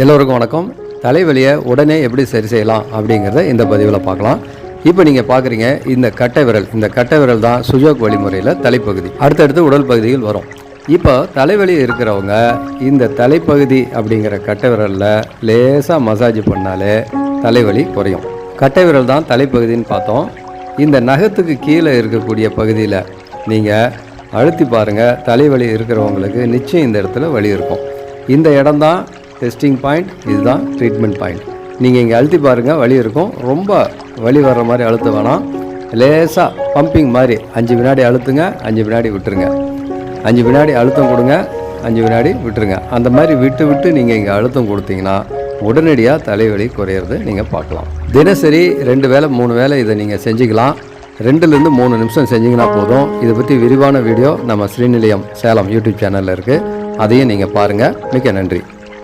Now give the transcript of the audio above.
எல்லோருக்கும் வணக்கம். தலைவலியை உடனே எப்படி சரி செய்யலாம் அப்படிங்கிறத இந்த பதிவில் பார்க்கலாம். இப்போ நீங்கள் பார்க்குறீங்க இந்த கட்டை விரல். இந்த கட்டை விரல் தான் சுஜோக் வழிமுறையில் தலைப்பகுதி. அடுத்தடுத்து உடல் பகுதியில் வரும். இப்போ தலைவலி இருக்கிறவங்க இந்த தலைப்பகுதி அப்படிங்கிற கட்டை விரலில் லேசாக மசாஜ் பண்ணாலே தலைவலி குறையும். கட்டை விரல் தான் தலைப்பகுதின்னு பார்த்தோம். இந்த நகத்துக்கு கீழே இருக்கக்கூடிய பகுதியில் நீங்கள் அழுத்தி பாருங்கள் தலைவலி இருக்கிறவங்களுக்கு நிச்சயம் இந்த இடத்துல வலி இருக்கும். இந்த இடம்தான் டெஸ்டிங் பாயிண்ட் இதுதான் ட்ரீட்மெண்ட் பாயிண்ட் நீங்கள் இங்கே அழுத்தி பாருங்கள் வலி இருக்கும். ரொம்ப வலி வர்ற மாதிரி அழுத்த வேணாம். லேசாக பம்பிங் மாதிரி அஞ்சு வினாடி அழுத்துங்க அஞ்சு வினாடி விட்டுருங்க. அஞ்சு வினாடி அழுத்தம் கொடுங்க அஞ்சு வினாடி விட்டுருங்க. அந்த மாதிரி விட்டு விட்டு நீங்கள் இங்கே அழுத்தம் கொடுத்தீங்கன்னா உடனடியாக தலைவலி குறையிறது நீங்கள் பார்க்கலாம். தினசரி ரெண்டு வேளை மூணு வேளை இதை நீங்கள் செஞ்சுக்கலாம். ரெண்டுலேருந்து மூணு நிமிஷம் செஞ்சீங்கன்னா போதும். இதை பற்றி விரிவான வீடியோ நம்ம ஸ்ரீநிலையம் சேலம் யூடியூப் சேனலில் இருக்குது அதையும் நீங்கள் பாருங்கள் மிக்க நன்றி.